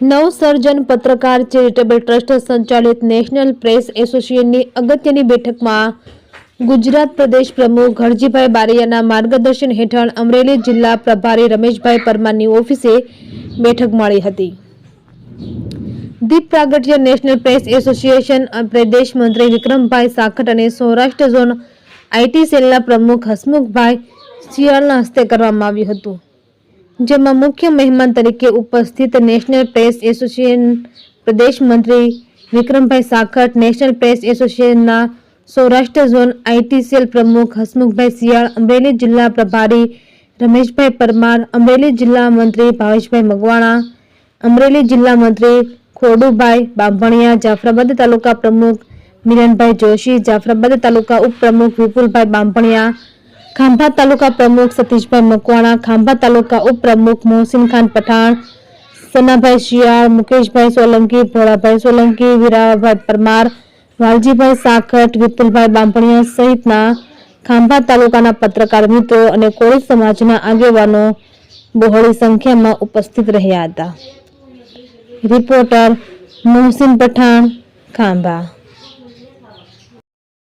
નવસર્જન પત્રકાર charitable trust સંચાલિત national press એસોસિએશનની અગત્યની બેઠકમાં ગુજરાત પ્રદેશ પ્રમુખ ઘરજીભાઈ બારૈયાના માર્ગદર્શન હેઠળ અમરેલી જિલ્લા પ્રભારી રમેશભાઈ પરમારની ઓફિસે બેઠક મળી હતી. દીપ પ્રાગટ્ય નેશનલ પ્રેસ એસોસિએશન પ્રદેશ મંત્રી વિક્રમભાઈ સાખટ અને સૌરાષ્ટ્ર ઝોન આઈટી સેલના પ્રમુખ હસમુખભાઈ શિયાળના હસ્તે કરવામાં આવ્યું હતું. જેમાં મુખ્ય મહેમાન તરીકે ઉપસ્થિત નેશનલ પ્રેસ એસોસિએશન પ્રદેશ મંત્રી વિક્રમભાઈ સાખટ નેશનલ પ્રેસ એસોસિએશનના સૌરાષ્ટ્ર ઝોન આઈટી પ્રમુખ હસમુખભાઈ શિયાળ, અમરેલી જિલ્લા પ્રભારી રમેશભાઈ પરમાર, અમરેલી જિલ્લા મંત્રી ભાવેશભાઈ મગવાણા અમરેલી જિલ્લા મંત્રી ખોડુભાઈ બાંભણિયા, જાફરાબાદ તાલુકા પ્રમુખ મિલનભાઈ જોશી, જાફરાબાદ તાલુકા ઉપપ્રમુખ વિપુલભાઈ બાંભણિયા ખાંભા તાલુકા પ્રમુખ સતીશભાઈ મકવાણા, ખાંભા તાલુકા ઉપપ્રમુખ મોહસિન ખાન પઠાણ, સનાભાઈ શિયાળ, મુકેશભાઈ સોલંકી, ભોળાભાઈ સોલંકી, વીરાભાઈ પરમાર, વાલજીભાઈ સાખટ વિપુલભાઈ બાંભણિયા સહિતના ખાંભા તાલુકાના પત્રકાર મિત્રો અને કોળી સમાજના આગેવાનો બહોળી સંખ્યામાં ઉપસ્થિત રહ્યા હતા. રિપોર્ટર મોહસિન પઠાણ, ખાંભા.